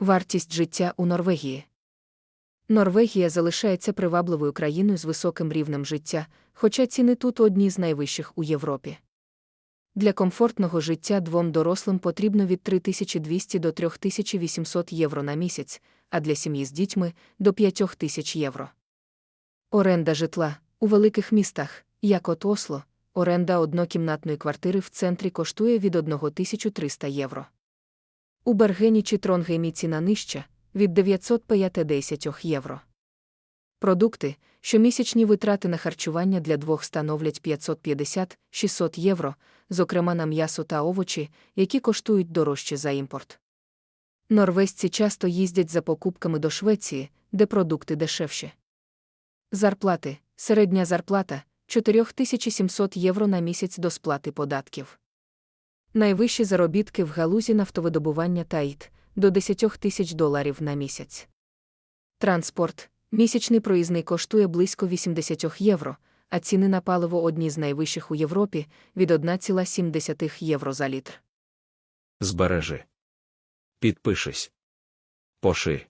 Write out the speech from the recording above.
Вартість життя у Норвегії. Норвегія залишається привабливою країною з високим рівнем життя, хоча ціни тут одні з найвищих у Європі. Для комфортного життя двом дорослим потрібно від 3200 до 3800 євро на місяць, а для сім'ї з дітьми до 5000 євро. Оренда житла у великих містах, як от Осло, оренда однокімнатної квартири в центрі коштує від 1300 євро. У Бергені чи Тронгеймі ціна нижча від 950 євро. Продукти, щомісячні витрати на харчування для двох становлять 550-600 євро, зокрема на м'ясо та овочі, які коштують дорожче за імпорт. Норвезці часто їздять за покупками до Швеції, де продукти дешевші. Зарплати середня зарплата 4700 євро на місяць до сплати податків. Найвищі заробітки в галузі нафтовидобування та до 10 тисяч доларів на місяць. Транспорт місячний проїзний коштує близько 80 євро, а ціни на паливо одні з найвищих у Європі від 1,7 євро за літр. Збережи. Підпишись. Поши.